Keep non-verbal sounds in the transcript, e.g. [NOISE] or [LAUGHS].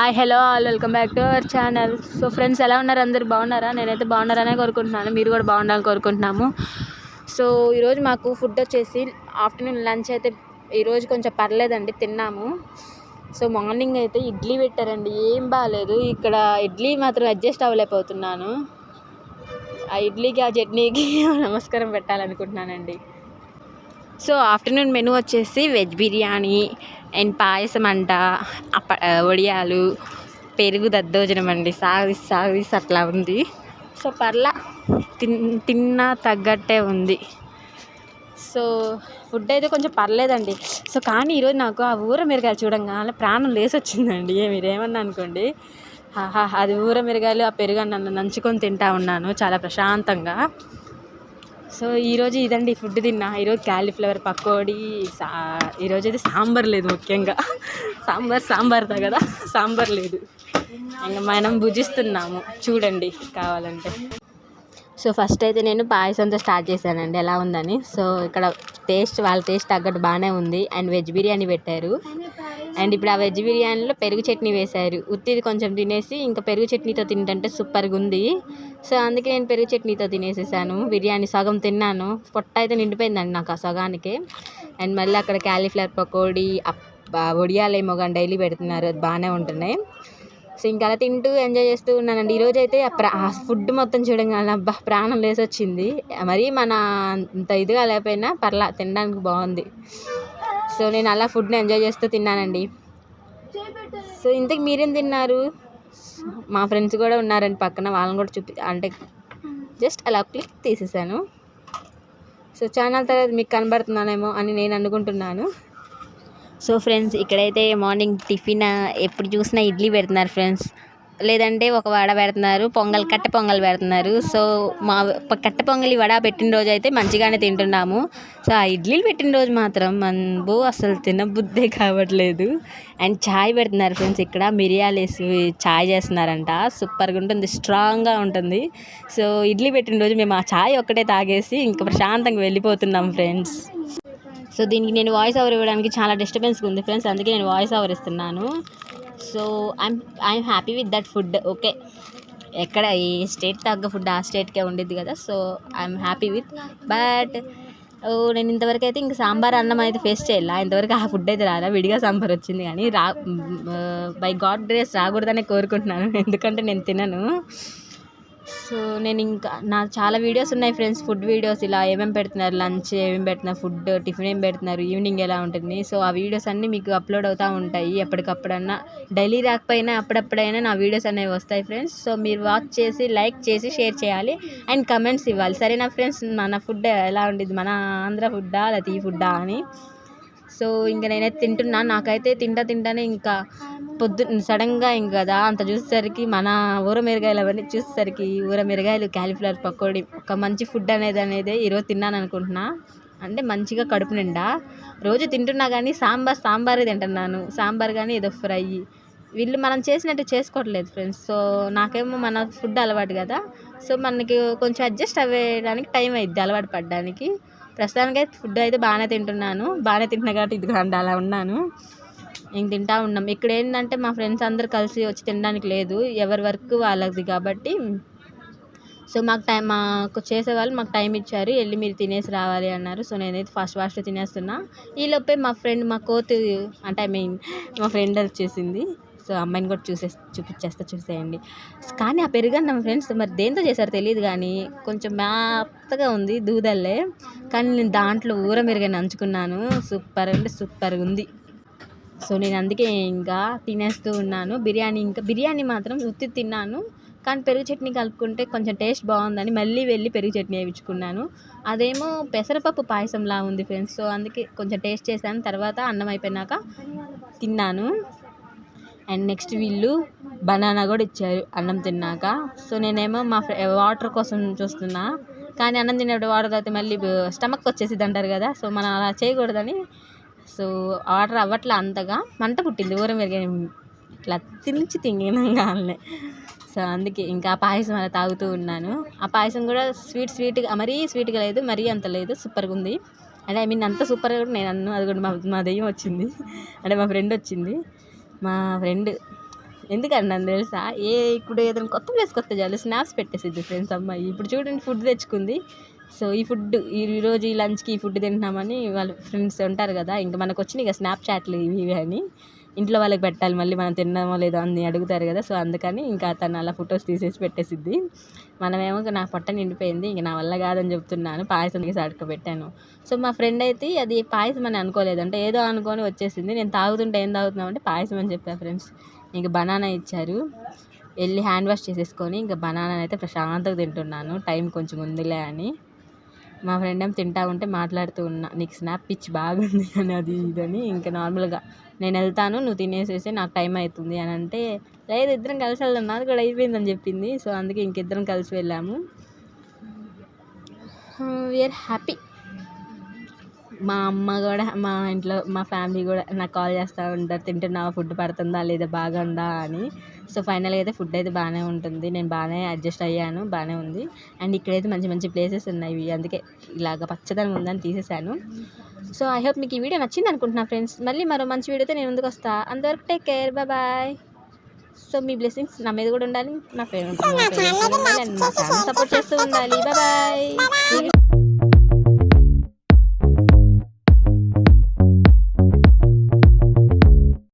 Hi hello all. Welcome back to our channel. So friends ఎలా ఉన్నారు? అందరు బాగున్నారా? నేనైతే బాగున్నారనే కోరుకుంటున్నాను. మీరు కూడా బాగుండాలని కోరుకుంటున్నాము. సో ఈరోజు మాకు ఫుడ్ వచ్చేసి ఆఫ్టర్నూన్ లంచ్ అయితే ఈరోజు కొంచెం పర్లేదండి తిన్నాము. సో మార్నింగ్ అయితే ఇడ్లీ పెట్టారండి. ఏం బాగాలేదు. ఇక్కడ ఇడ్లీ మాత్రం అడ్జస్ట్ అవ్వలేకపోతున్నాను. ఆ ఇడ్లీకి ఆ చట్నీకి [LAUGHS] నమస్కారం పెట్టాలనుకుంటున్నానండి. సో ఆఫ్టర్నూన్ మెనూ వచ్చేసి వెజ్ బిర్యానీ అండ్ పాయసం అంట అప్ప వడియాలు పెరుగు దద్దోజనం అండి. సాగదీసి సాగదీసి అట్లా ఉంది. సో పర్లా తిన్ తిన్నా తగ్గట్టే ఉంది. సో ఫుడ్ అయితే కొంచెం పర్లేదండి. సో కానీ ఈరోజు నాకు ఆ ఊర మిరగాయలు చూడంగానే ప్రాణం లేసి వచ్చిందండి మీరేమన్నా అనుకోండి. అది ఊర మిరగాయలు ఆ పెరుగు నన్ను నంచుకొని తింటా ఉన్నాను చాలా ప్రశాంతంగా. సో ఈరోజు ఇదండి ఫుడ్ తిన్నా. ఈరోజు క్యాలీఫ్లవర్ పకోడీ సా ఈరోజు అయితే సాంబార్ లేదు ముఖ్యంగా. సాంబార్ సాంబార్దా కదా? సాంబార్ లేదు. ఇంకా మనం భుజిస్తున్నాము. చూడండి కావాలంటే. సో ఫస్ట్ అయితే నేను పాయసంతో స్టార్ట్ చేశానండి. ఎలా ఉందని? సో ఇక్కడ టేస్ట్ వాళ్ళ టేస్ట్ తగ్గట్టు బాగానే ఉంది. అండ్ వెజ్ బిర్యానీ పెట్టారు. అండ్ ఇప్పుడు ఆ వెజ్ బిర్యానీలో పెరుగు చట్నీ వేశారు. ఉత్తిది కొంచెం తినేసి ఇంకా పెరుగు చట్నీతో తింటంటే సూపర్గా ఉంది. సో అందుకే నేను పెరుగు చట్నీతో తినేసేసాను. బిర్యానీ సగం తిన్నాను. పొట్ట అయితే నిండిపోయిందండి నాకు ఆ సగానికి. అండ్ మళ్ళీ అక్కడ క్యాలీఫ్లవర్ పకోడీ ఒడియాలేమో కానీ డైలీ పెడుతున్నారు. అది బాగానే ఉంటున్నాయి. సో ఇంకా అలా తింటూ ఎంజాయ్ చేస్తూ ఉన్నానండి. ఈరోజు అయితే ఆ ప్రా ఆ ఫుడ్ మొత్తం చూడగానే అబ్బా ప్రాణం లేసి వచ్చింది మరీ మన అంత ఇదిగా లేకపోయినా పర్లా తినడానికి బాగుంది. సో నేను అలా ఫుడ్ని ఎంజాయ్ చేస్తూ తిన్నానండి. సో ఇంతకు మీరేం తిన్నారు? మా ఫ్రెండ్స్ కూడా ఉన్నారండి పక్కన వాళ్ళని కూడా చూపి అంటే జస్ట్ అలా క్లిక్ తీసేసాను. సో ఛానల్ తర్వాత మీకు కనబడుతున్నానేమో అని నేను అనుకుంటున్నాను. సో ఫ్రెండ్స్ ఇక్కడైతే మార్నింగ్ టిఫిన్ ఎప్పుడు చూసినా ఇడ్లీ పెడుతున్నారు ఫ్రెండ్స్ లేదంటే ఒక వడ పెడుతున్నారు పొంగల్ కట్టె పొంగల్ పెడుతున్నారు. సో మా కట్టె పొంగలి వడ పెట్టిన రోజు అయితే మంచిగానే తింటున్నాము. సో ఆ ఇడ్లీలు పెట్టిన రోజు మాత్రం మనబు అసలు తినబుద్దే కావట్లేదు. అండ్ చాయ్ పెడుతున్నారు ఫ్రెండ్స్ ఇక్కడ మిరియాలు వేసి చాయ్ చేస్తున్నారంట. సూపర్గా ఉంటుంది స్ట్రాంగ్గా ఉంటుంది. సో ఇడ్లీ పెట్టిన రోజు మేము ఆ చాయ్ ఒక్కటే తాగేసి ఇంకా ప్రశాంతంగా వెళ్ళిపోతున్నాం ఫ్రెండ్స్. సో దీనికి నేను వాయిస్ ఓవర్ ఇవ్వడానికి చాలా డిస్టర్బెన్స్గా ఉంది ఫ్రెండ్స్ అందుకే నేను వాయిస్ ఓవర్ ఇస్తున్నాను. So I'm I'm happy with that food okay ఎక్కడ ఏ స్టేట్ తగ్గ ఫుడ్ ఆ స్టేట్కే ఉండిద్ది కదా so I'm happy with but ఓ నేను ఇంతవరకు అయితే ఇంకా సాంబార్ అన్నం అయితే ఫేస్ చేయాల. ఇంతవరకు ఆ ఫుడ్ అయితే రాలా. విడిగా సాంబార్ వచ్చింది కానీ రా బై గాడ్ గ్రేస్ రాకూడదనే కోరుకుంటున్నాను. [LAUGHS] ఎందుకంటే నేను తినను. సో నేను ఇంకా నా చాలా వీడియోస్ ఉన్నాయి ఫ్రెండ్స్ ఫుడ్ వీడియోస్ ఇలా ఏమేమి పెడుతున్నారు? లంచ్ ఏమేమి పెడుతున్నారు? ఫుడ్ టిఫిన్ ఏం పెడుతున్నారు? ఈవినింగ్ ఎలా ఉంటుంది? సో ఆ వీడియోస్ అన్నీ మీకు అప్లోడ్ అవుతూ ఉంటాయి ఎప్పటికప్పుడన్నా. డైలీ రాకపోయినా అప్పుడప్పుడైనా నా వీడియోస్ అనేవి వస్తాయి ఫ్రెండ్స్ సో మీరు వాచ్ చేసి లైక్ చేసి షేర్ చేయాలి. అండ్ కమెంట్స్ ఇవ్వాలి. సరేనా ఫ్రెండ్స్ మన ఫుడ్ ఎలా ఉండేది మన ఆంధ్ర ఫుడ్డా లేకపోతే ఈ ఫుడ్డా అని. సో ఇంకా నేనైతే తింటున్నా. నాకైతే తింటా తింటానే ఇంకా పొద్దు సడన్గా ఇంక కదా అంత చూసేసరికి మన ఊర మిరగాయలు అవన్నీ చూసేసరికి ఊర మిరగాయలు క్యాలీఫ్లవర్ పకోడీ ఒక మంచి ఫుడ్ అనేది అనేది ఈరోజు తిన్నాను అనుకుంటున్నా. అంటే మంచిగా కడుపు నిండా. రోజు తింటున్నా కానీ సాంబార్ సాంబారే తింటున్నాను. సాంబార్ కానీ ఏదో ఫ్రై. వీళ్ళు మనం చేసినట్టు చేసుకోవట్లేదు ఫ్రెండ్స్. సో నాకేమో మన ఫుడ్ అలవాటు కదా. సో మనకి కొంచెం అడ్జస్ట్ అవ్వడానికి టైం అయింది అలవాటు పడడానికి. ప్రస్తుతానికైతే ఫుడ్ అయితే బాగానే తింటున్నాను. బాగానే తింటున్నా కాబట్టి ఇది కాండి అలా ఉన్నాను. ఇంక తింటా ఉన్నాం. ఇక్కడ ఏంటంటే మా ఫ్రెండ్స్ అందరు కలిసి వచ్చి తినడానికి లేదు. ఎవరి వర్క్ వాళ్ళది కాబట్టి. సో మాకు టైం మాకు చేసేవాళ్ళు మాకు టైం ఇచ్చారు. వెళ్ళి మీరు తినేసి రావాలి అన్నారు. సో నేనైతే ఫాస్ట్ ఫాస్ట్ తినేస్తున్నా. ఈలోపే మా ఫ్రెండ్ మా కోతి అంటే ఐ మీన్ మా ఫ్రెండ్ వచ్చేసింది. సో అమ్మాయిని కూడా చూసే చూపించేస్తా చూసేయండి. కానీ ఆ పెరుగన్నం ఫ్రెండ్స్ మరి దేంతో చేశారో తెలియదు కానీ కొంచెం మ్యాప్తగా ఉంది దూదల్లే. కానీ నేను దాంట్లో ఊర మెరుగని నంచుకున్నాను. సూపర్ అంటే సూపర్గా ఉంది. సో నేను అందుకే ఇంకా తినేస్తూ ఉన్నాను. బిర్యానీ ఇంకా బిర్యానీ మాత్రం ఉత్తి తిన్నాను. కానీ పెరుగు చట్నీ కలుపుకుంటే కొంచెం టేస్ట్ బాగుందని మళ్ళీ వెళ్ళి పెరుగు చట్నీ వేయించుకున్నాను. అదేమో పెసరపప్పు పాయసంలా ఉంది ఫ్రెండ్స్. సో అందుకే కొంచెం టేస్ట్ చేశాను. తర్వాత అన్నం అయిపోయినాక తిన్నాను. అండ్ నెక్స్ట్ వీళ్ళు బనానా కూడా ఇచ్చారు అన్నం తిన్నాక. సో నేనేమో మా వాటర్ కోసం చూస్తున్నా. కానీ అన్నం తినేటప్పుడు వాటర్ తాగితే మళ్ళీ స్టమక్ వచ్చేసింది అంటారు కదా. సో మనం అలా చేయకూడదని. సో ఆర్డర్ అవ్వట్లే అంతగా. మంట పుట్టింది ఊరం పెరిగే ఇట్లా తినించి తింగినంగానే సో అందుకే ఇంకా పాయసం అలా తాగుతూ ఉన్నాను. ఆ పాయసం కూడా స్వీట్ స్వీట్గా మరీ స్వీట్గా లేదు మరీ అంత లేదు సూపర్గా ఉంది. అంటే ఐ మీన్ అంత సూపర్గా కూడా నేను అన్ను అది కూడా మా మా దెయ్యం వచ్చింది. అంటే మా ఫ్రెండ్ వచ్చింది. మా ఫ్రెండ్. ఎందుకన్నాను తెలుసా? ఏ ఇప్పుడు ఏదైనా కొత్త ప్లేస్ కొత్త చాలు స్నాప్స్ పెట్టేసిద్ది ఫ్రెండ్స్ అమ్మాయి. ఇప్పుడు చూడండి ఫుడ్ తెచ్చుకుంది. సో ఈ ఫుడ్ ఈ రోజు ఈ లంచ్కి ఈ ఫుడ్ తింటున్నామని వాళ్ళ ఫ్రెండ్స్ ఉంటారు కదా ఇంకా మనకు వచ్చినాయి ఇక స్నాప్ చాట్లు ఇవి ఇవి అని. ఇంట్లో వాళ్ళకి పెట్టాలి మళ్ళీ మనం తిన్నామో లేదో అని అడుగుతారు కదా సో అందుకని ఇంకా తను అలా ఫొటోస్ తీసేసి పెట్టేసిద్ది. మనమేమో నా పొట్ట నిండిపోయింది ఇంక నా వల్ల కాదని చెప్తున్నాను పాయసం తీసి పెట్టాను. సో మా ఫ్రెండ్ అయితే అది పాయసం అని అనుకోలేదు అంటే ఏదో అనుకొని వచ్చేసింది నేను తాగుతుంటే ఏం తాగుతున్నామంటే పాయసం అని చెప్పా ఫ్రెండ్స్. ఇంక బనానా ఇచ్చారు వెళ్ళి హ్యాండ్ వాష్ చేసేసుకొని ఇంకా బనానా అయితే ప్రశాంతంగా తింటున్నాను టైం కొంచెం ఉందిలే అని. మా ఫ్రెండ్ ఏమో తింటా ఉంటే మాట్లాడుతూ ఉన్నా నీకు స్నాప్ పిచ్ బాగుంది [LAUGHS] అని అది ఇదని ఇంకా నార్మల్గా. నేను వెళ్తాను నువ్వు తినేసేసి నాకు టైం అవుతుంది అని అంటే లేదు ఇద్దరం కలిసి వెళ్దాం నాది కూడా అయిపోయిందని చెప్పింది. సో అందుకే ఇంకిద్దరం కలిసి వెళ్ళాము. We are happy. మా అమ్మ కూడా మా ఇంట్లో మా ఫ్యామిలీ కూడా నాకు కాల్ చేస్తూ ఉంటారు తింటున్నావా? ఫుడ్ పడుతుందా? లేదా? బాగుందా? అని. సో ఫైనల్గా అయితే ఫుడ్ అయితే బాగానే ఉంటుంది నేను బాగానే అడ్జస్ట్ అయ్యాను బాగానే ఉంది అండ్ ఇక్కడైతే మంచి మంచి ప్లేసెస్ ఉన్నాయి అందుకే ఇలాగ పచ్చదనం ఉందని తీసేసాను సో ఐ హోప్ మీకు ఈ వీడియో నచ్చింది అనుకుంటున్నా ఫ్రెండ్స్ మళ్ళీ మరో మంచి వీడియోతో నేను ముందుకు వస్తాను అంతవరకు టేక్ కేర్ బాయ్ సో మీ బ్లెస్సింగ్స్ నా మీద కూడా ఉండాలి నా ఫ్రెండ్ సపోర్ట్ చేస్తూ ఉండాలి బాయ్